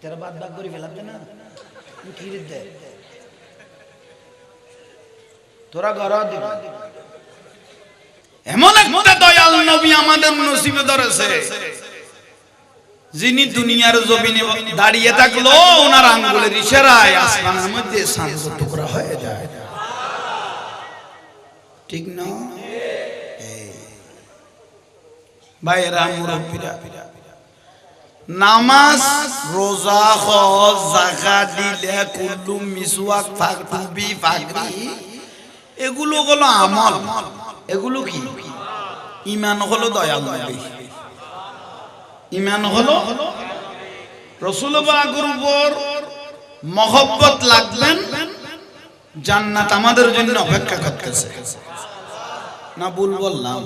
তারা বাদ বাদ করে ফেলাতে না কি যিনি দুনিয়ার জমিনে দাঁড়িয়ে থাকল, ওনার আঙ্গুলের ইশারায় আসমানের মধ্যে শান্ত হয়ে যায়। ঠিক না? ভাইয়েরা, মুরব্বীরা নামাজ, রোজা, হজ, জাকাত দিলে কুল্লু, মিসওয়াক ফাকটুবি ফাকরি এগুলো হলো আমল। এগুলো কি? ইমান হলো দয়াল নবী। ইমান হলো রসুল বাগুর উপর মহব্বত লাগবেন জান্নাত আমাদের জন্য অপেক্ষা করতেছে। না ভুল বললাম।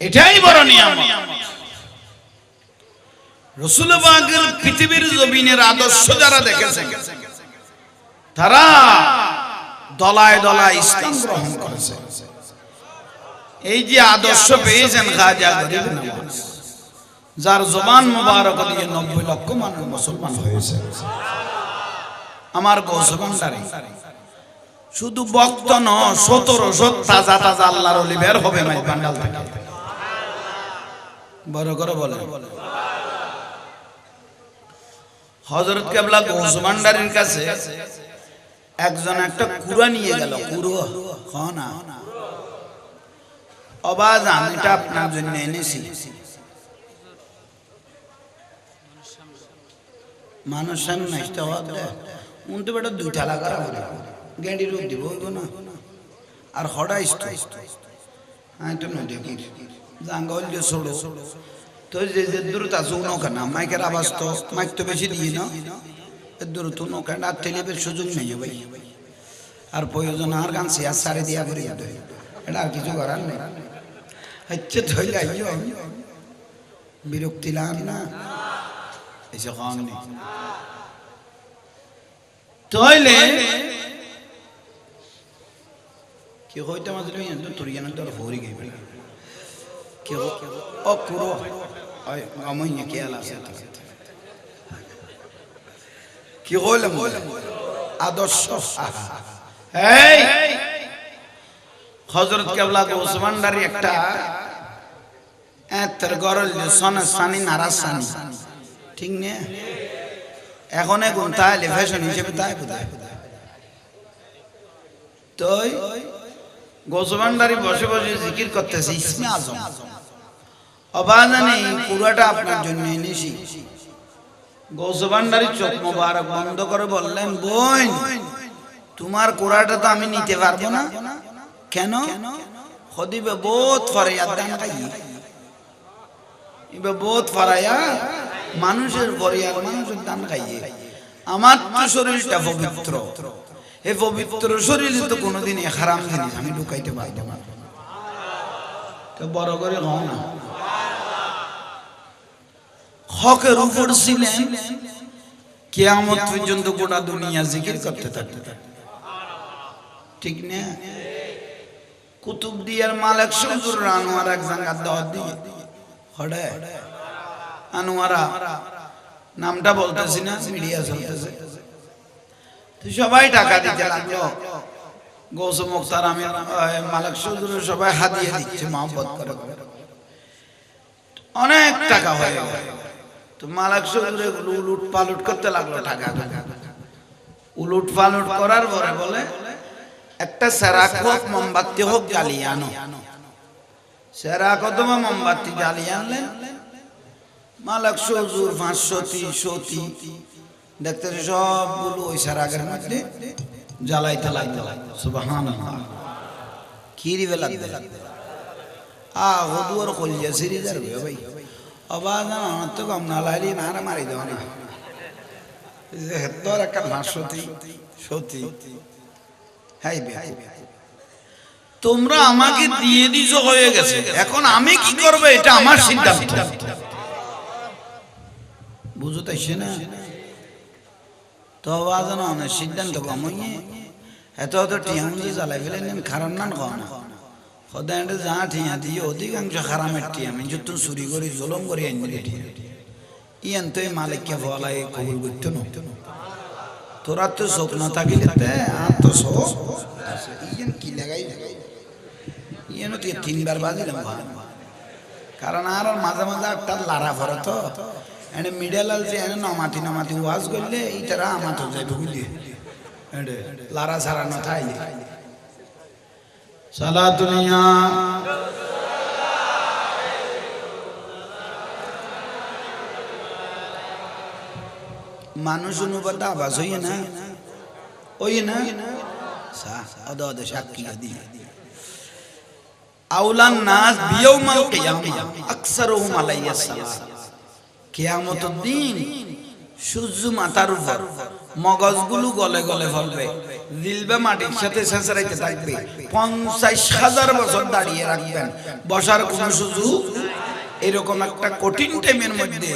এটাই বড় নিয়ম রসুল বাগের পৃথিবীর জমিনের আদর্শ যারা দেখেছেন তারা দলায় দলায় ইসলাম গ্রহণ করেছে। এই যে আদর্শ পেয়েছেন যার জবান মুবারক দিয়ে নব্বই লক্ষ মানুষ মুসলমান হয়েছে। আমার গৌসবান্ডারে শুধু বক্ত ন সতেরো শত তাজা তাজা আল্লাহর বের হবে মাই পান্ডাল থেকে। বড় করে বলে। হজরত কেবলা গৌসবান্ডারের কাছে একজন একটা কুড়া নিয়ে গেল। কুড়ো? অবাজান এটা আপনার জন্য এনেছি। মানুষ সামনে নাচতে হবে। উনতে বেটা দুইটা লাগা করে গেঁডি রূপ দিব না। আর ইষ্ট হ্যাঁ তো নয় দেখি জাঙ্গল যে ছোড়ো তো যে যে দূরত আছে নৌকা না মাইকের আওয়াজ তো, মাইক তো বেশি দিয়ে না। এর দূর তো নৌকা না টেলিভের সুযোগ নেই ভাই। আর প্রয়োজন আর গান শেয়ার সারে দিয়া করে এটা আর কিছু করার নেই। হচ্ছে ধইলে আইও। বিরক্তি লাগ না। এসে খাওয়ান নেই তইলে কি হইতে তো তোর জানা তোর ভরি গই কি ও কুরো ওই আমই নে কে আলা আদর্শ। এই হজরত কেবলা ওসমানদারি একটা। এতের গরল সনে সানি নারাজ সানি। ঠিক নে? এখন এখন তাহলে ফ্যাশন হিসেবে তাই বোধহয়। তোই? গোসবান্ডারি বসে বসে জিকির করতেছে, ইসমে আজম। অবাজানে পুরাটা আপনার জন্য এনেছি। গৌসবান্ডারি চোখ মোবারক বন্ধ করে বললেন, বোন, তোমার কোড়াটা তো আমি নিতে পারব না। কেন? হদিবে বহুত ফরাইয়া দান খাই ইবে বহুত ফরাইয়া মানুষের ফরিয়াদ মানুষের দান খাইয়ে। আমার তো শরীরটা পবিত্র। এ পবিত্র শরীরে তো কোনোদিন হারাম জিনিস আমি ঢুকাইতে পারব না। তো বড় করে হও না। হকের উপর ছিলেন, কেয়ামত পর্যন্ত গোটা দুনিয়া জিকির করতে থাকতে ঠিক না? কুতুবদিয়ার মালিক শমসুর আনোয়ার এক জায়গার দাওয়াত দিয়ে। হড়ে? আনোয়ারা, নামটা বলতেছি না, মিডিয়া চলতেছে। সবাই টাকা দিতে লাগল। গৌস মুক্তার আমি মালিক সবাই হাতিয়ে দিচ্ছে মহব্বত করে। অনেক টাকা হয়ে গেল। তো মালিক শমসুরে উলুট পালুট করতে লাগল টাকা। উলুট পালুট করার পরে বলে একটা সেরাক হোক মোমবাতি হোক জ্বালিয়ে আনো। সেরাক অথবা মোমবাতি জ্বালিয়ে আনলেন মালাক সজুর পাঁচশোটি সতী দেখতে সবগুলো ওই সেরাকের মধ্যে জ্বালাইতে লাগতে সুবাহান কি দিবে লাগবে? আ, হদুয়ার কলিয়া সিরি যাবে ভাই। অবাধ আমার তো কম না লাইলি না আর মারি দেওয়া না। তোর একটা পাঁচশোটি সতী হাই হাই তোমরা আমাকে দিয়ে দিছ, হয়ে গেছে। এখন আমি কি করব, এটা আমার সিদ্ধান্ত। বুঝো তাইছে না? তো সিদ্ধান্ত কমইয়ে এত এত টিয়াম যে জ্বালাই ফেলে নেন, খারাপ না না। সদায় যা ঠিয়া দিয়ে অধিকাংশ হারামের টিয়া আমি যত চুরি করি, জলম করি আনি টিয়া ইয়ান তো মালিককে ফলাই কবুল করতো না। তোরা তো শোক না থাকিলে আর তো আছে। ইয়ান কি লাগাই ইয়ান তো তিনবার বাজিলাম কারণ আর মাঝে মাঝে একটা লারা ভরে তো। এনে মিডিয়াল আলছে এনে নমাতি নমাতি ওয়াজ করলে এইটারা আমার তো যাইবে বুঝলি লারা সারা ন থাইলে সালা দুনিয়া। মানুষ অনুপাত আবাস হইয়ে না? ওই না? অদ অদ সাক্ষী দিয়ে আউলান নাস বিয়াউমাল কিয়ামা, আকসারুহুম আলাইহিস সালাম। কিয়ামতের দিন সূর্য মাথার উপর, মগজগুলো গলে গলে ফলবে। দিলবে মাটির সাথে ছেঁচড়াইতে থাকবে। পঞ্চাশ হাজার বছর দাঁড়িয়ে রাখবেন। বসার কোনো সুযোগ এরকম একটা কঠিন টাইমের মধ্যে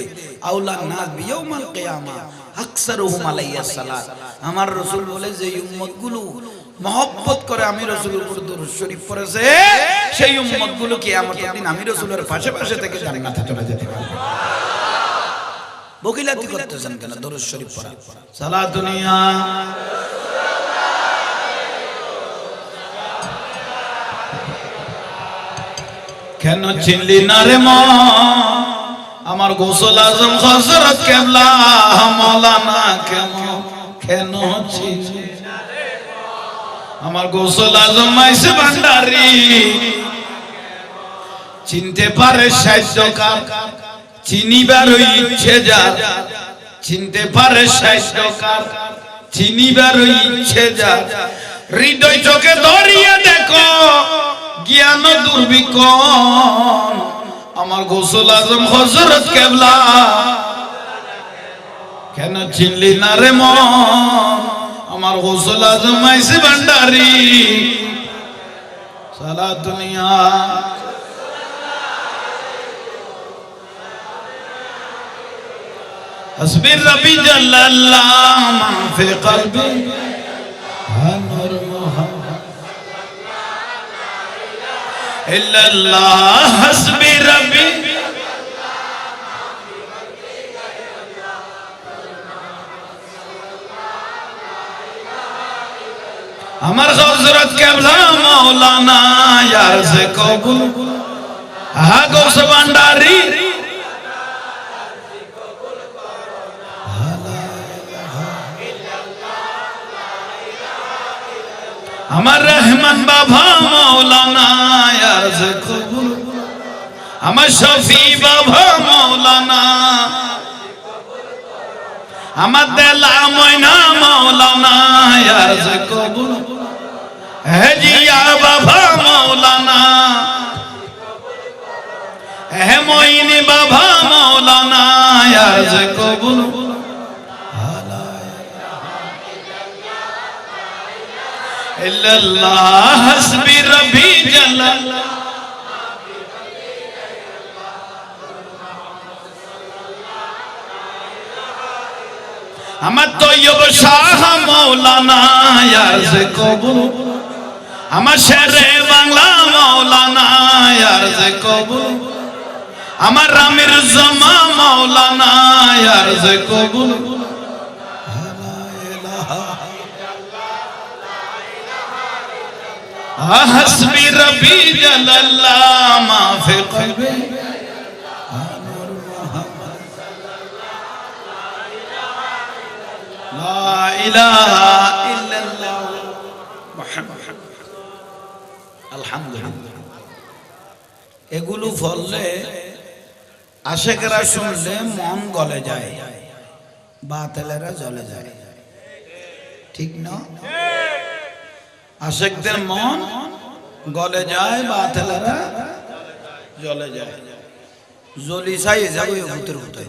আউলান নাস বিয়াউমাল কিয়ামা আকসারুহুম আলাইহিস সালাম আমার রসুল বলে, যে উম্মতগুলো মহব্বত করে আমি রসুলের উপর দরুদ শরীফ পড়েছে, সেই উম্মতগুলো কিয়ামতের দিন আমি রসুলের পাশে পাশে থেকে জানি জান্নাতে চলে যেতে পারবে। বকিলাতি করতেছেন কেন? দরুদ শরীফ পড়া। সালা দুনিয়া। কেন চিনলি না রে মা? আমার গোসল আজম হজরত কেবলা মৌলানা কেমন? কেন চিনলি আমার গোসল আজম মাইসে ভান্ডারি। চিনতে পারে সাহিত্যকার চিনিবার ইচ্ছে যা, চিনতে পারে সাহিত্যকার চিনিবার ইচ্ছে যা, হৃদয় চোখে ধরিয়ে দেখো, জ্ঞান দুর্বিকন আমার গোসল আজম হজরত কেবলা। কেন চিনলি না রে মন? আমার গোসল আজম মাইসি ভান্ডারি। সারা দুনিয়া حسبي ربي جل الله ما في قلبي نور محمد إلا الله حسبي ربي আমার হজরত কেবলা মৌলানা ইয়ার সে কবুল হা গোস ভান্ডারি আমার রহমান বাবা মৌলানা আমার শফি বাবা মৌলানা। আমার দেলা ময়না মৌলানা ইয়ার সে কবুল। হে জিয়া বাবা মৌলানা। হে মইনি বাবা মৌলানা কবুল। ইল্লাল্লাহ, হাসবি রবি জালাল। আমার তৈয়ব শাহ মৌলানা ইয়াজ কবুল। আমার শেরে বাংলা মৌলানা ইয়াজ কবুল। আমার রামের জমা মৌলানা ইয়াজ কবুল। হাসবি রবি জালাল্লাহ, মাফে কবে এগুলো বললে আশেকেরা শুনলে মন গলে যায়, বাতেলেরা জলে যায়। ঠিক না? আশেকদের মন, গলে যায় বাতেলেরা জ্বলে যায়। জ্বলি চাই যাব ভূতের ভূতে।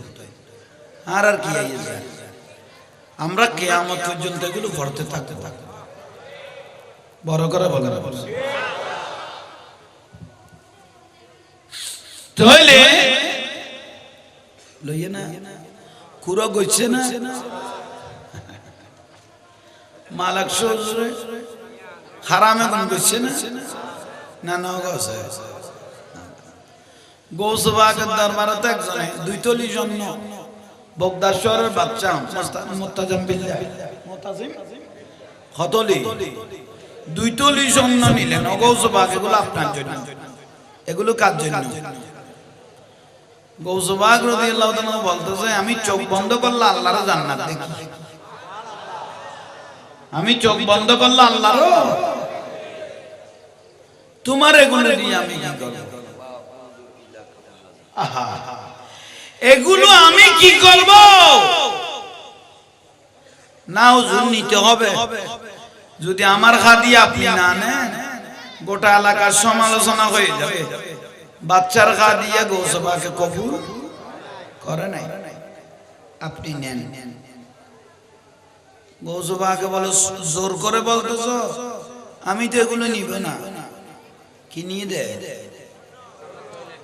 আর আর কি আমরা কেয়ামত পর্যন্ত এগুলো পড়তে থাকতে থাকতে বড় করে বলে। তাহলে লইয়ে না, কুড়ো গইছে না? মালাক হারামে কোন গইছে না? না না গছে গৌসবাগের দরবারে তো একজনে, দুই তলি জন্য। বাচ্চা মোত্তাজাম বিল্লাহ। মোত্তাজিম? হতলি দুই তলি জন্য এগুলো আপনার জন্য। এগুলো কার জন্য? গৌসবাগ তাআলা বলতেছে, আমি চোখ বন্ধ করলে আল্লাহর জান্নাত দেখি। আমি চোখ বন্ধ করলে আল্লাহর তোমার এগুলো নিয়ে আমি কি করব? এগুলো আমি কি করব? না হুজুর নিতে হবে। যদি আমার খাদি আপনি না নেন গোটা এলাকার সমালোচনা হয়ে যাবে। বাচ্চার খা দিয়ে গৌসভাকে কবুল করে নাই। আপনি নেন। গৌসভাকে বলে জোর করে বলতেছ? আমি তো এগুলো নিব না। কি নিয়ে দে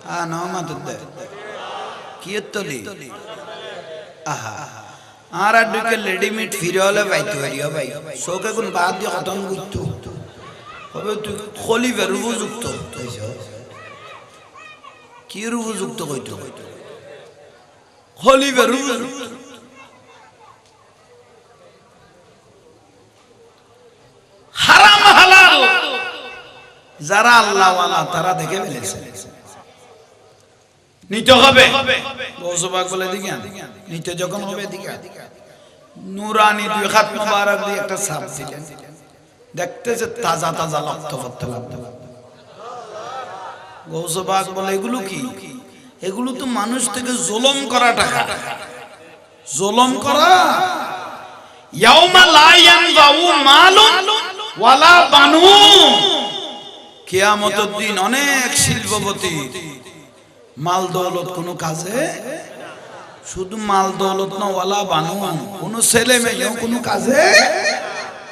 আ না মাতুর দে কি তলি আহা। আর ঢুকে রেডিমেড ফিরে হলে পাইতে পারিও ভাই শোকে কোন বাদ দিয়ে খতম করতো। হবে তুই খলি বের উপযুক্ত কি এর উপযুক্ত কইতো? খলি বের উপযুক্ত হারাম হালাল যারা আল্লাহ তারা দেখে ফেলেছে। নিতে হবে। বলে দিকে নিতে যখন হবে দিকে নুরানি দুই হাত মোবারক দিয়ে একটা সাপ দিলেন। দেখতেছে তাজা তাজা লক্ত করতে লাগতো বলে এগুলো কি? এগুলো তো মানুষ থেকে জুলম করা টাকা। জুলম করা? ইয়াউমা লা ইয়ানফাউ মালুন ওয়ালা বানুন। কিয়ামতের অনেক শিল্পপতি মাল দৌলত কোনো কাজে? শুধু মাল দৌলত ছেলে মেয়েও কোনো কাজে?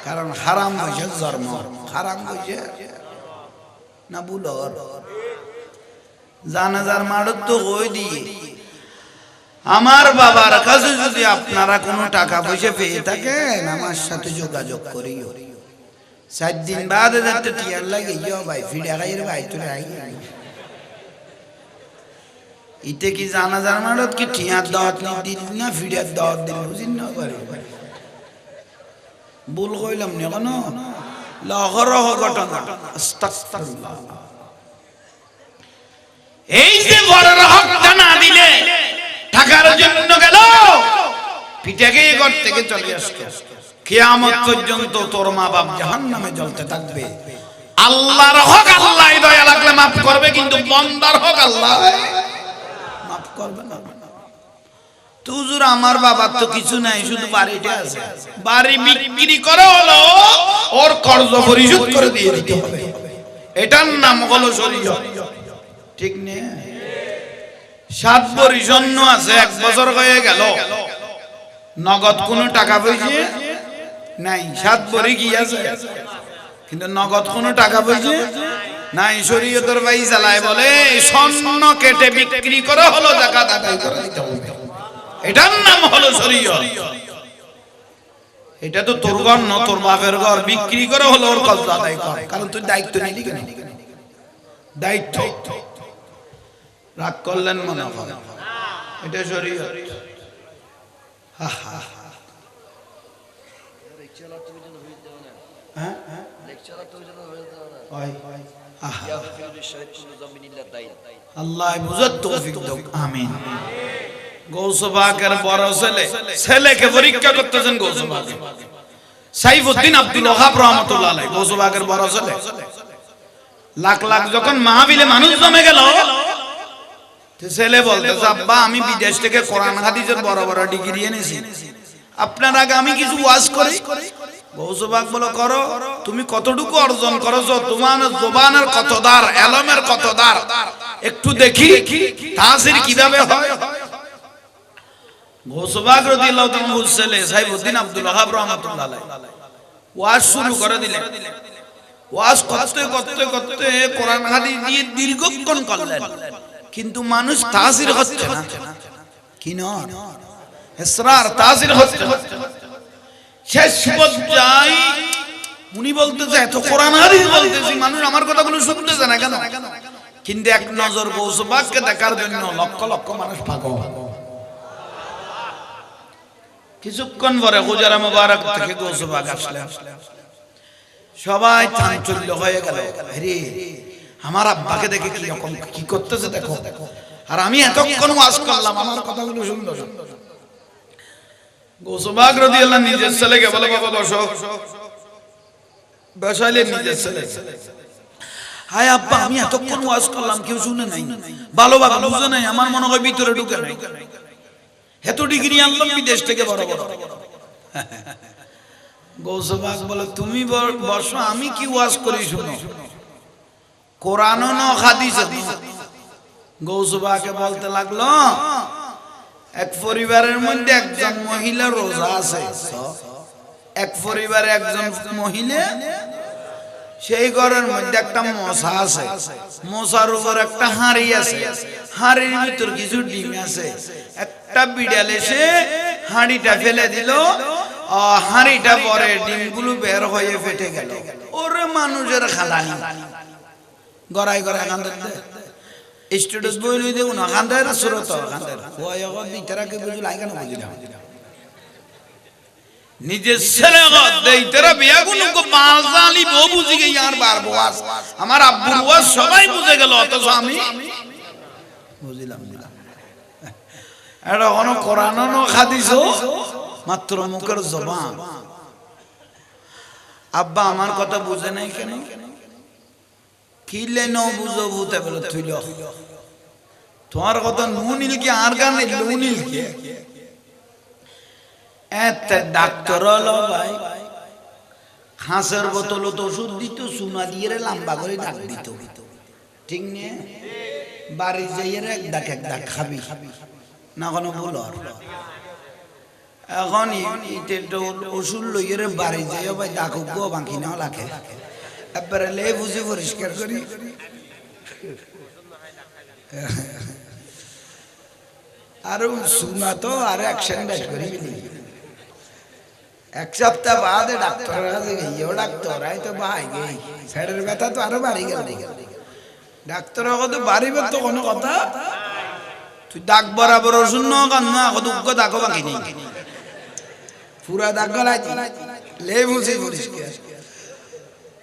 কারণ হারাম হয়েছে জন্ম। হারাম হয়েছে না জানাজার মারত তো হয়ে দিয়ে আমার বাবার কাছে যদি আপনারা কোনো টাকা পয়সা পেয়ে থাকেন, আমার সাথে যোগাযোগ করিও। চার দিন বাদ যাতে টিয়ার লাগে? ইয় ভাই ফিরে খাইয়ের ভাই, তোরে আই ইতে কি জানা জানা কি টিয়ার দাওয়াত নি দিল না ফিরিয়ার দাওয়াত দিল, বুঝিন না করে ভুল কইলাম নি কেন? লহরহ ঘটনা। আস্তাগফিরুল্লাহ। এই যে বড়র হকটা না দিলে টাকার জন্য গেল পিঠাকে ঘর থেকে চলে আসতো কিয়ামত পর্যন্ত তোর মা বাপ জাহান্নামে জ্বলতে থাকবে। আল্লাহর হক আল্লাহ দয়া লাগলে মাফ করবে কিন্তু বন্দার হক আল্লাহ। মাফ করবে না তো হুজুর আমার বাবার তো কিছু নাই শুধু বাড়িটা আছে। বাড়ি বিক্রি করে হলো ওর কর্জ পরিশোধ করে দিয়ে দিতে হবে। এটার নাম হলো শরীয়ত। ঠিক নেই সাত বড়ি জন্য আছে এক বছর হয়ে গেল। নগদ কোনো টাকা পয়সা? নাই, সাত বড়ি কি কিন্তু নগদ কোনো টাকা পয়সা নাই, শরীয়তের ভাই জ্বালায় বলে স্বর্ণ কেটে বিক্রি করে হলো জাকাত আদায় করে দিতে হবে। এটার নাম হলো শরীয়ত। এটা তো তোর ঘর ন, তোর বাপের ঘর। বিক্রি করে হলো ওর কষ্ট আদায় কর। কারণ তুই দায়িত্ব নিলি কেন? দায়িত্ব। রাগ করলেন মনে হয়। এটা শরীয়ত। হা হা। মাহবিলে মানুষ জমে গেল ছেলে বলতেছে, আব্বা, আমি বিদেশ থেকে কোরআন, হাদিসের বড় বড় ডিগ্রি এনেছি। আপনার আগে আমি কিছু ওয়াজ করি? গৌসবাক বলো করো, তুমি কতটুকু অর্জন করেছ, তোমার জোবানের কত দার এলমের কত দার একটু দেখি, তাসির কীভাবে হয়? গৌসবাক রাদিয়াল্লাহু আব্দুল ওয়াজ শুরু করে দিলেন। ওয়াজ করতে করতে করতে কোরআন দিয়ে দীর্ঘক্ষণ করলেন। কিন্তু মানুষ তাসির হচ্ছে না। কি না তাসির হচ্ছে। শেষ পর্যায়ে। উনি বলতেছে এত কোরআন হাদিস বলতেছি, মানুষ আমার কথাগুলো শুনতেছে না কেন? কিন্তু এক নজর গৌসবাগকে দেখার জন্য লক্ষ লক্ষ মানুষ পাগল। কিছুক্ষণ পরে গুজারা মুবারক থেকে সবাই চাঞ্চল্য হয়ে গেল। আমার আব্বাকে দেখে কি রকম কি করতেছে দেখো। আর আমি এতক্ষণ ওয়াজ করলাম, আমার কথাগুলো শুনলো না। গোসবাগ রাদিয়াল্লাহু নিজের ছেলেকে বলে, বাবা, বসো। বসাইলেন নিজের ছেলে। হায় আব্বা, আমি এতক্ষণ ওয়াজ করলাম, কেউ শুনে নাই। ভালোভাবে বুঝে নাই, আমার মনে হয় ভিতরে ঢুকে নাই। এত ডিগ্রি আনলাম বিদেশ থেকে, বড় বড়। গৌসবাগ বলে, তুমি বসো, আমি কি ওয়াজ করি শুনো? কোরআন হাদিস গৌসবাকে বলতে লাগল এক পরিবারের মধ্যে একজন মহিলা রোজা আছে। এক পরিবারে একজন মহিলা, সেই ঘরের মধ্যে একটা মশা আছে। মশার উপর একটা হাঁড়ি আছে। হাঁড়ির ভিতর কিছু ডিম আছে। একটা বিড়াল এসে হাঁড়িটা ফেলে দিল। হাঁড়িটা পরে ডিমগুলো বের হয়ে ফেটে গেল। ওরে মানুষের খালানি। গড়াই গড়াই স্টুডেন্ট বই লই দেব না কান্দের সুরত কান্দের ওই এখন দিতারাকে বুঝল আই কেন বুঝিলাম নিজের ছেলে দেইতেরা বিয়া কোন কো বাজালি বউ বুঝি গই আর বার বওয়াজ আমার আব্বু বওয়াজ সবাই বুঝে গেল অথচ আমি বুঝিলাম না এটা কোন কোরআন ন হাদিস মাত্র মুখের জবান। আব্বা আমার কথা বুঝে নাই কেন? কিলে ন বুঝো ভূতে বলে তুইল তোমার কথা নুনিল কি, আর গানে নুনিল কি? এত ডাক্তার হলো ভাই। খাসের বোতল তো ওষুধ দিত সুনা দিয়ে লম্বা করে ডাক দিত। ঠিক নিয়ে বাড়ি যাইয়ে এক ডাক এক ডাক খাবি। না কোনো ভুল। এখন ওষুধ লইয়ে বাড়ি যাইয়ে ভাই, ডাকুক গো বাঁকি না লাগে। একবারে লে বুঝে পরিষ্কার করি আর সুনা তো আর অ্যাকশন করি এক সপ্তাহ বাদে ডাক্তার কাছে গিয়েও ডাক্তার আই তো ভাই গেই স্যারের ব্যথা তো আরও বাড়ি গেল ডাক্তার কত বাড়িবে তো কোনো কথা তুই ডাক বরাবর ওষুধ ন কান না কত উগ্র ডাকো বাকি নেই পুরা দাগ গলাই লে বুঝে পরিষ্কার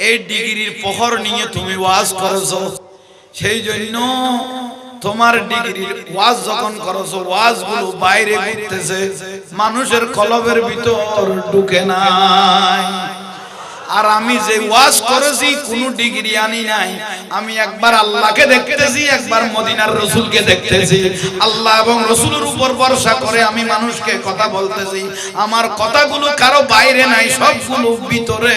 এই ডিগ্রির পহর নিয়ে তুমি ওয়াজ করেছ। সেই জন্য তোমার ডিগ্রির ওয়াজ যখন করেছ ওয়াজগুলো বাইরে ঘুরতেছে। মানুষের কলবের ভিতর ঢুকে নাই। আর আমি যে ওয়াজ করেছি, কোন ডিগ্রি আনি নাই। আমি একবার আল্লাহকে দেখতেছি, একবার মদিনার রসুলকে দেখতেছি। আল্লাহ এবং রসুলের উপর ভরসা করে আমি মানুষকে কথা বলতেছি। আমার কথাগুলো কারও বাইরে নাই, সবগুলো ভিতরে।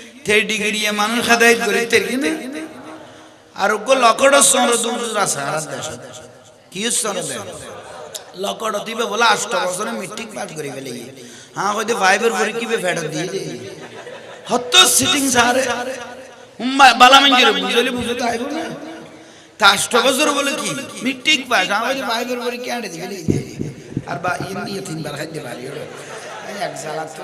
তে ডিগ্রি মানুষ খাদাই করে তের না? আর উগো লকড় সর দুজুর আছে আর দেশ। কি সর দে লকড় দিবে বলে আষ্ট বছরে মেট্রিক পাস করে ফেলে। হ্যাঁ কইতে ফাইভের পরে কি ফেরত দিয়ে হত সিটিং সারে উম্মা বালা মঞ্জিরে বুঝলে বুঝতে আইবো না। তা আষ্ট বছর বলে কি? Matric pass. হ্যাঁ কইতে ফাইভের পরে কি আড়ে দিবে? আর বা ইন তিনবার খাইতে পারি। এক সালাত তো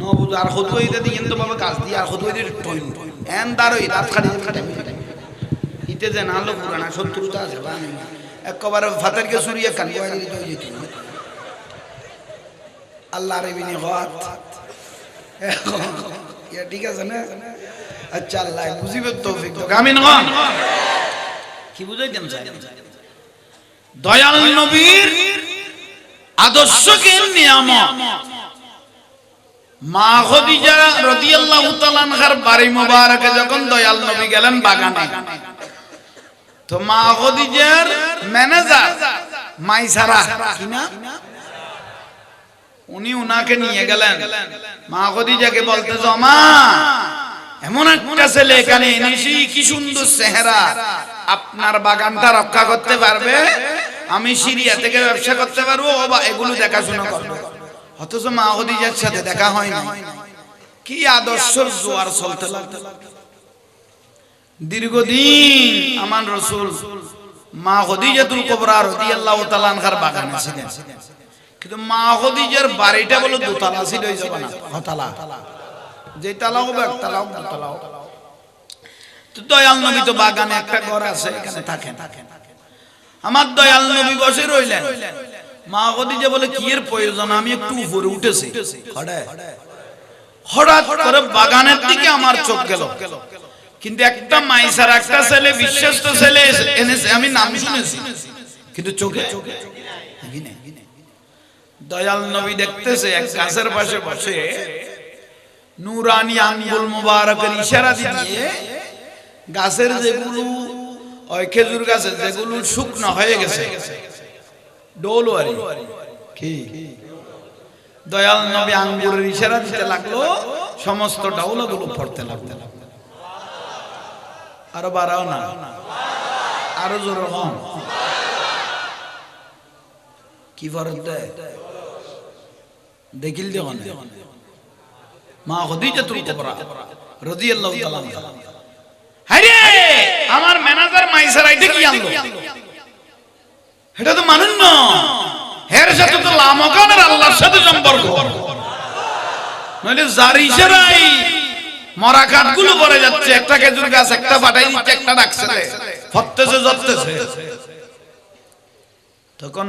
নবুজ আর হতু হইতে দিয়ে তো বাবা কাজ দিয়ে আর হতু হইতে টইন। এন দাঁড়ই রাত খাটি খাটে। ইতে যে না পুরানা শত্রুতা আছে বা একবারে ফাতেরকে সুরিয়ে কান গয় যেত আল্লাহ রে বিনি হাত ঠিক আছে না? আচ্ছা আল্লাহ বুঝিবে তৌফিক তো। আমিন হন কি বুঝাইতাম দয়াল নবীর আদর্শকে নিয়ামত। মা খদিজা রাদিয়াল্লাহু বাড়ি যখন দয়াল নবী গেলেন বাগানে, তো মা খদিজার ম্যানেজার মাইসারা, কি উনি উনাকে নিয়ে গেলেন। মা খদিজাকে বলতে জমা এমন একটা ছেলে এখানে এনেছি, কি সুন্দর চেহারা। আপনার বাগানটা রক্ষা করতে পারবে? আমি সিরিয়া থেকে ব্যবসা করতে পারব বা এগুলো দেখাশোনা করব। অথচ মা খদিজার সাথে দেখা হয় না কি আদর্শ জোয়ার চলতে লাগল। দীর্ঘদিন আমার রসুল মা খদিজাতুল কুবরা রাদিয়াল্লাহু তাআলা আনহার বাগানে ছিলেন। কিন্তু মা খদিজার বাড়িটা বলো দোতলা ছিল, এই যাবে না হতালা যে তালা হবে। তো দয়াল নবী তো বাগানে একটা ঘর আছে, এখানে থাকেন। আমার দয়াল নবী বসে রইলেন। মা খদিজা বলে কি এর প্রয়োজন? আমি একটু উপরে উঠেছি। হঠাৎ করে বাগানের দিকে আমার চোখ গেল। কিন্তু একটা মাইসার একটা ছেলে বিশ্বস্ত ছেলে এনেছে আমি নাম শুনেছি। কিন্তু চোখে দয়াল নবী দেখতেছে এক গাছের পাশে বসে নুরানি আঙ্গুল মুবারকের ইশারা দিয়ে গাছের যেগুলো ওই খেজুর গাছের যেগুলো শুকনো হয়ে গেছে ডোলওয়ারি। কি? দয়াল নবী আঙ্গুরের ইশারা দিতে লাগল, সমস্ত ডাউলাগুলো পড়তে লাগল। আরও বাড়াও না। আরও জোর হন কি ফরক দেয়? দেখিল দেখুন মা খদিজাতুল কুবরা, রাদিয়াল্লাহু তাআলা। আরে আমার ম্যানেজার মাইসার আইতে কি আনলো? এটা তো মানুষ না। হের সাথে তো লামকানের আল্লাহর সাথে সম্পর্ক। নইলে যার ইশারাই মরা যাচ্ছে, একটা খেজুর গাছ, একটা দিচ্ছে, একটা ডাকছে জত্তেছে তখন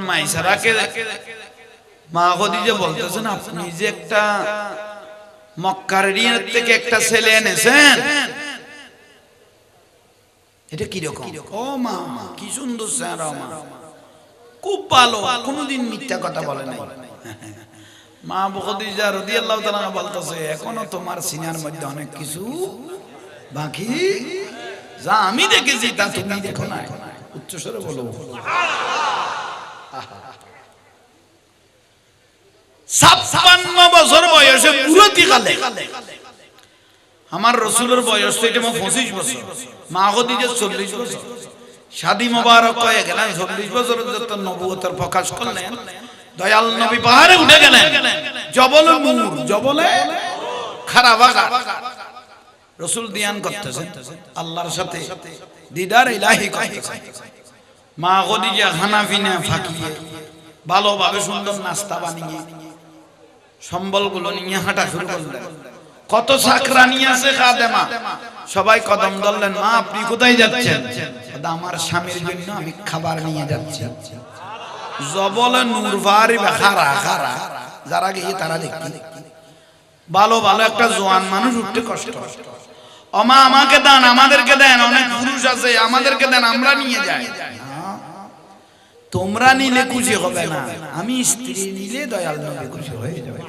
মা খদিজা বলতেছেন আপনি যে একটা মক্কার থেকে একটা ছেলে এনেছেন, এটা কি রকম ও মা কি সুন্দর চেহারা মা খুব ভালো, কোনোদিন মিথ্যা কথা বলে নাই। মা খদিজা রাদিয়াল্লাহু তাআলা বলতেছে, এখনও তোমার সিনার মধ্যে অনেক কিছু বাকি? যা আমি দেখেছি, তা তুমি দেখো না উচ্চস্বরে বলো, ছাপ্পান্ন বছর বয়সে পুরতি কালে আমার রসুলের বয়স তো এটা পঁচিশ বছর, মা হদিজে চল্লিশ বছর। শাদি মোবারক হয়ে গেলেন, চল্লিশ বছরের যত নবুয়তার প্রকাশ করলেন, দয়াল নবী পাহাড়ে উঠে গেলেন, জবলে মুর জবলে খারাপ রসুল দিয়ান করতেছেন, আল্লাহর সাথে দিদার ইলাহি করতেছেন। মা খদিজা খানা পিনা ফাঁকিয়ে, ভালোভাবে সুন্দর নাস্তা বানিয়ে, সম্বলগুলো নিয়ে হাঁটা শুরু করলেন। কত চাকরানি আছে খাদেমা? সবাই কদম ধরলেন, মা, আপনি কোথায় যাচ্ছেন? আমার স্বামীর জন্য আমি খাবার নিয়ে যাচ্ছি। জবলে নূরভারি খারা খারা যারা গিয়ে তারা দেখতে ভালো ভালো একটা জোয়ান মানুষ উঠতে কষ্ট। অমা আমাকে দেন, আমাদেরকে দেন, অনেক পুরুষ আছে, আমাদেরকে দেন, আমরা নিয়ে যাই। তোমরা নিলে খুশি হবে না, আমি স্ত্রী নিলে দয়াল খুশি হয়ে যাবে।